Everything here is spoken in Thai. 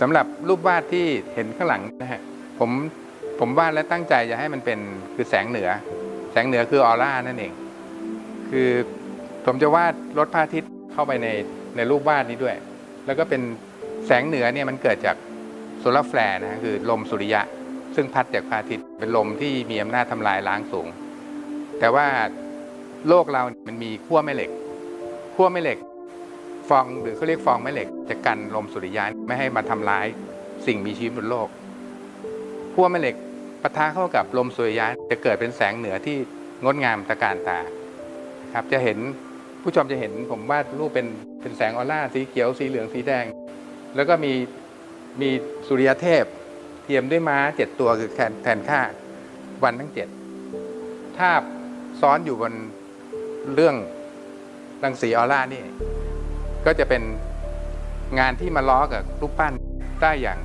สำหรับรูปวาดที่เห็นข้างหลังนะฮะผมผมวาดและตั้งใจจะให้มันเป็นคือแสงเหนือ แสงเหนือคือออร่านั่นเอง คือผมจะวาดรถพระอาทิตย์เข้าไปในในรูปวาดนี้ด้วย แล้วก็เป็นแสงเหนือเนี่ยมันเกิดจากโซลาร์แฟร์นะฮะคือลมสุริยะ ซึ่งพัดจากพระอาทิตย์เป็นลมที่มีอำนาจทำลายล้างสูง แต่ว่าโลกเราเนี่ยมันมีขั้วแม่เหล็กขั้วแม่เหล็ก ฟองหรือเขาเรียกฟองแม่เหล็ก จะกันลมสุริยะไม่ให้มาทำร้ายสิ่งมีชีวิตบนโลกขั้วแม่เหล็กปะทะเข้ากับลมสุริยะจะเกิดเป็นแสงเหนือที่งดงามตะการตาครับจะเห็นผู้ชมจะเห็นผมวาดรูปเป็นเป็นแสงออร่าสีเขียวสีเหลืองสีแดง แล้วก็มีมีสุริยเทพ เทียมด้วยม้าเจ็ดตัวคือแทนแทนค่าวันทั้งเจ็ดทาบซ้อนอยู่บนเรื่องรังสีออร่านี่ ก็จะเป็นงานที่มาล้อกับรูปปั้นได้อย่าง